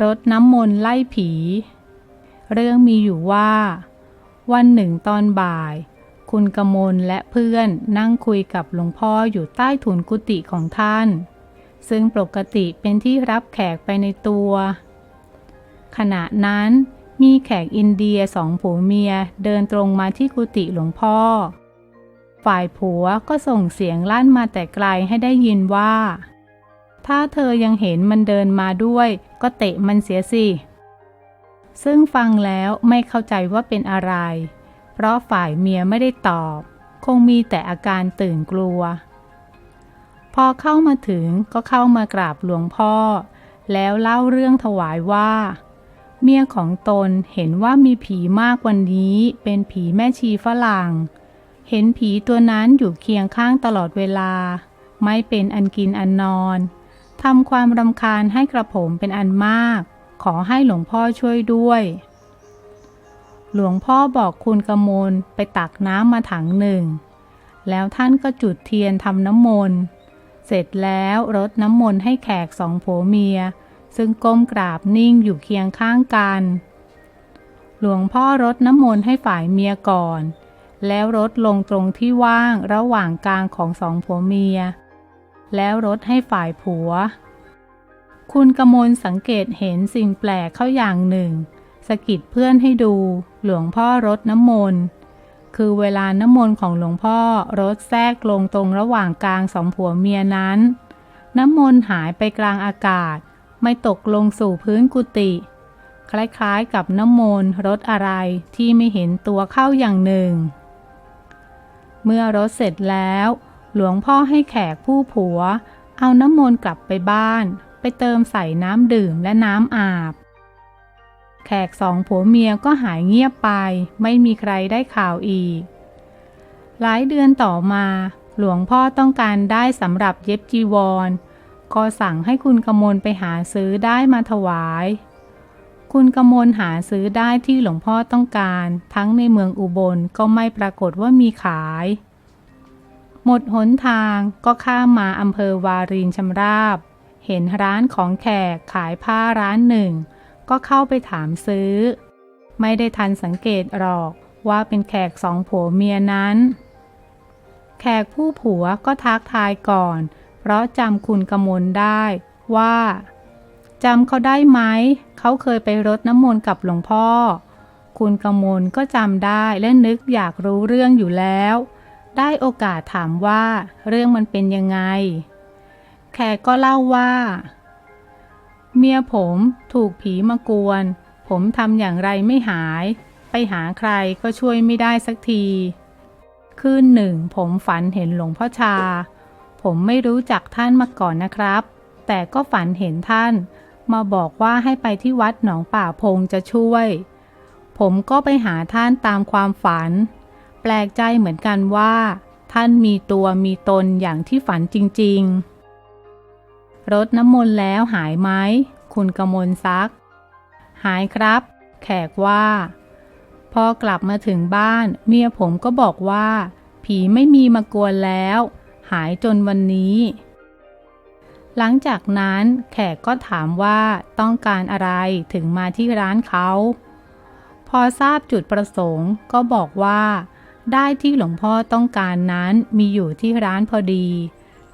รดน้ำมนต์ไล่ผี เรื่องมีอยู่ว่า วันหนึ่งตอนบ่าย คุณกมลและเพื่อนนั่งคุยกับหลวงพ่ออยู่ใต้ถุนกุฏิของท่าน ซึ่งปกติเป็นที่รับแขกไปในตัว ขณะนั้นมีแขกอินเดียสองผัวเมียเดินตรงมาที่กุฏิหลวงพ่อ ฝ่ายผัวก็ส่งเสียงลั่นมาแต่ไกลให้ได้ยินว่า ถ้าเธอยังเห็นมันเดินมาด้วย ก็เตะมันเสียสิ ซึ่งฟังแล้วไม่เข้าใจว่าเป็นอะไร เพราะฝ่ายเมียไม่ได้ตอบ คงมีแต่อาการตื่นกลัว พอเข้ามาถึงก็เข้ามากราบหลวงพ่อ แล้วเล่าเรื่องถวายว่า เมียของตนเห็นว่ามีผีมากกว่านี้เป็นผีแม่ชีฝรั่ง เห็นผีตัวนั้นอยู่เคียงข้างตลอดเวลา ไม่เป็นอันกินอันนอน ทำความรำคาญให้กระผมเป็นอันมาก ขอให้หลวงพ่อช่วยด้วย หลวงพ่อบอกคุณกมลไปตักน้ำมาถังหนึ่ง แล้วท่านก็จุดเทียนทำน้ำมนต์ เสร็จแล้วรดน้ำมนต์ให้แขกสองผัวเมีย ซึ่งก้มกราบนิ่งอยู่เคียงข้างกัน หลวงพ่อรดน้ำมนต์ให้ฝ่ายเมียก่อน แล้วรดลงตรงที่ว่างระหว่างกลางของสองผัวเมีย แล้วรดให้ฝ่ายผัว คุณกมลสังเกตเห็นสิ่งแปลกเข้าอย่างหนึ่ง สกิดเพื่อนให้ดู หลวงพ่อรดน้ำมนต์ คือเวลาน้ำมนต์ของหลวงพ่อรดแทรกลงตรงระหว่างกลางสองผัวเมียนั้น น้ำมนต์หายไปกลางอากาศ ไม่ตกลงสู่พื้นกุฏิคล้ายๆกับน้ำมนต์รดอะไรที่ไม่เห็นตัวเข้าอย่างหนึ่ง เมื่อรดเสร็จแล้ว หลวงพ่อให้แขกผู้ผัว เอาน้ำมนต์กลับไปบ้าน ไปเติมใส่น้ำดื่มและน้ำอาบ แขกสองผัวเมียก็หายเงียบไป ไม่มีใครได้ข่าวอีก หลายเดือนต่อมา หลวงพ่อต้องการได้สำหรับเย็บจีวร ก็สั่งให้คุณกมลไปหาซื้อได้มาถวาย คุณกมลหาซื้อได้ที่หลวงพ่อต้องการ ทั้งในเมืองอุบลก็ไม่ปรากฏว่ามีขาย หมดหนทางก็ข้ามมาอำเภอวารินชำราบ เห็นร้านของแขกขายผ้าร้านหนึ่ง ก็เข้าไปถามซื้อ ไม่ได้ทันสังเกตหรอกว่าเป็นแขกสองผัวเมียนั้น แขกผู้ผัวก็ทักทายก่อน เพราะจำคุณกมลได้ว่าจำเขาได้ไหม เขาเคยไปรดน้ำมนต์กับหลวงพ่อ คุณกมลก็จำได้และนึกอยากรู้เรื่องอยู่แล้ว ได้โอกาสถามว่าเรื่องมันเป็นยังไง แขกก็เล่าว่า เมียผมถูกผีมากวน ผมทำอย่างไรไม่หาย ไปหาใครก็ช่วยไม่ได้สักที คืนหนึ่งผมฝันเห็นหลวงพ่อชา ผมไม่รู้จักท่านมาก่อนนะครับ แต่ก็ฝันเห็นท่าน มาบอกว่าให้ไปที่วัดหนองป่าพงจะช่วย ผมก็ไปหาท่านตามความฝัน แปลกใจเหมือนกันว่า ท่านมีตัวมีตนอย่างที่ฝันจริง ๆ รดน้ำมนต์แล้วหายไหม คุณกมลซัก หายครับ แขกว่า พอกลับมาถึงบ้าน เมียผมก็บอกว่า ผีไม่มีมากวนแล้ว หายจนวันนี้ หลังจากนั้นแขกก็ถามว่าต้องการอะไรถึงมาที่ร้านเขาพอทราบจุดประสงค์ก็บอกว่า ได้ที่หลวงพ่อต้องการนั้นมีอยู่ที่ร้านพอดี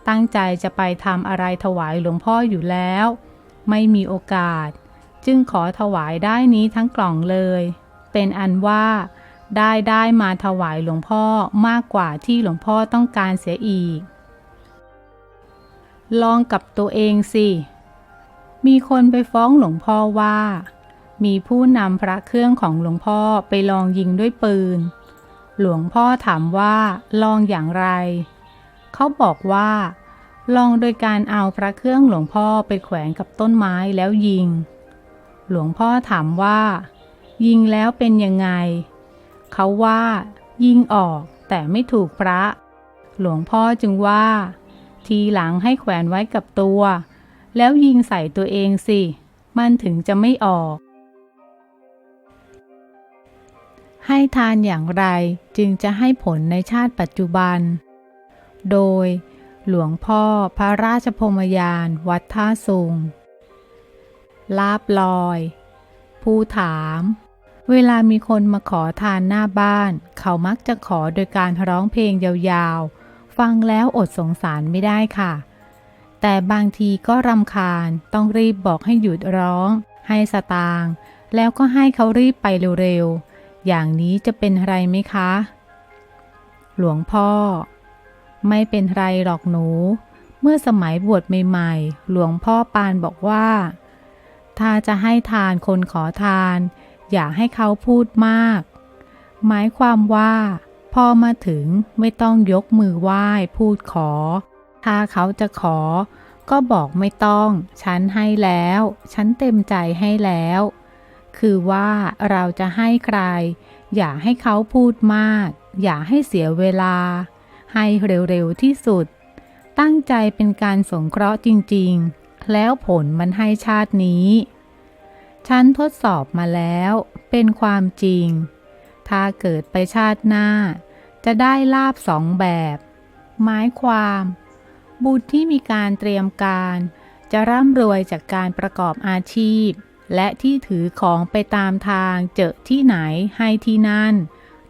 ตั้งใจจะไปทำอะไรถวายหลวงพ่ออยู่แล้ว ไม่มีโอกาส จึงขอถวายได้นี้ทั้งกล่องเลย เป็นอันว่า ได้ได้มาถวายหลวงพ่อมากกว่าที่หลวงพ่อต้องการเสียอีก ลองกับตัวเองสิ มีคนไปฟ้องหลวงพ่อว่า มีผู้นำพระเครื่องของหลวงพ่อไปลองยิงด้วยปืน หลวงพ่อถามว่าลองอย่างไร เขาบอกว่า ลองโดยการเอาพระเครื่องหลวงพ่อไปแขวนกับต้นไม้แล้วยิง หลวงพ่อถามว่า ยิงแล้วเป็นยังไง เขาว่า ยิงออกแต่ไม่ถูกพระ หลวงพ่อจึงว่า ทีหลังให้แขวนไว้กับตัว แล้วยิงใส่ตัวเองสิ มันถึงจะไม่ออก ให้ทานอย่างไรจึงจะให้ผลในชาติปัจจุบัน โดยหลวงพ่อพระราชพรมยานวัดท่าสุง ลาบลอย ผู้ถาม เวลามีคนมาขอทานหน้าบ้าน เขามักจะขอโดยการร้องเพลงยาวๆ ฟังแล้วอดสงสารไม่ได้ค่ะ แต่บางทีก็รำคาญต้องรีบบอกให้หยุดร้อง ให้สตางค์แล้วก็ให้เขารีบไปเร็วๆ อย่างนี้จะเป็นไรไหมคะ หลวงพ่อ ไม่เป็นไรหรอกหนู เมื่อสมัยบวชใหม่ๆ หลวงพ่อปานบอกว่า ถ้าจะให้ทานคนขอทาน อย่าให้เขาพูดมาก หมายความว่าพอมาถึงไม่ต้องยกมือไหว้พูดขอ ถ้าเขาจะขอ ก็บอกไม่ต้อง ฉันให้แล้ว ฉันเต็มใจให้แล้ว คือว่าเราจะให้ใคร อย่าให้เขาพูดมาก อย่าให้เสียเวลา ให้เร็วๆที่สุด ตั้งใจเป็นการสงเคราะห์จริงๆ แล้วผลมันให้ชาตินี้ ฉันทดสอบมาแล้ว เป็นความจริง ถ้าเกิดไปชาติหน้า จะได้ลาบสองแบบ หมายความ บุญที่มีการเตรียมการ จะร่ำรวยจากการประกอบอาชีพ และที่ถือของไปตามทางเจอที่ไหนให้ที่นั่น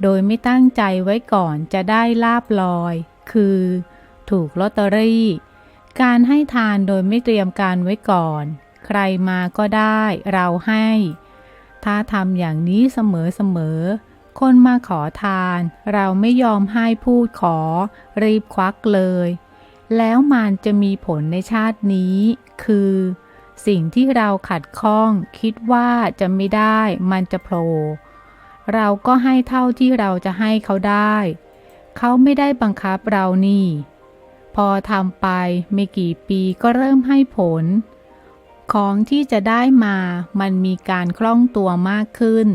โดยไม่ตั้งใจไว้ก่อนจะได้ลาบลอย คือ ถูกลอตเตอรี่ การให้ทานโดยไม่เตรียมการไว้ก่อน ใครมาก็ได้เราให้ ถ้าทำอย่างนี้เสมอๆ คนมาขอทานเราไม่ยอมให้พูดขอ รีบควักเลย แล้วมันจะมีผลในชาตินี้ คือ สิ่งที่เราขัดข้องคิดว่าจะไม่ได้มันจะโผล่เราก็ให้เท่าที่เราจะให้เขาได้ เขาไม่ได้บังคับเรานี่ พอทำไปไม่กี่ปีก็เริ่มให้ผล ของที่จะได้มามันมีการคล่องตัวมากขึ้น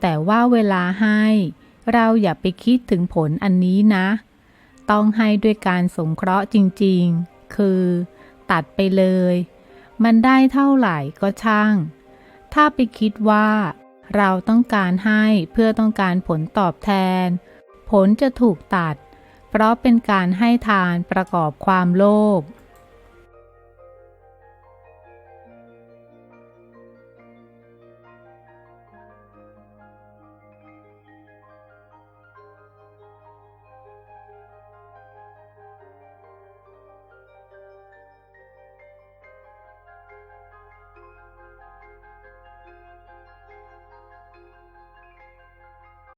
แต่ว่าเวลาให้ เราอย่าไปคิดถึงผลอันนี้นะ ต้องให้ด้วยการสงเคราะห์จริงๆ คือ ตัดไปเลย มันได้เท่าไหร่ก็ช่าง ถ้าไปคิดว่า เราต้องการให้เพื่อต้องการผลตอบแทน ผลจะถูกตัด เพราะเป็นการให้ทานประกอบความโลภ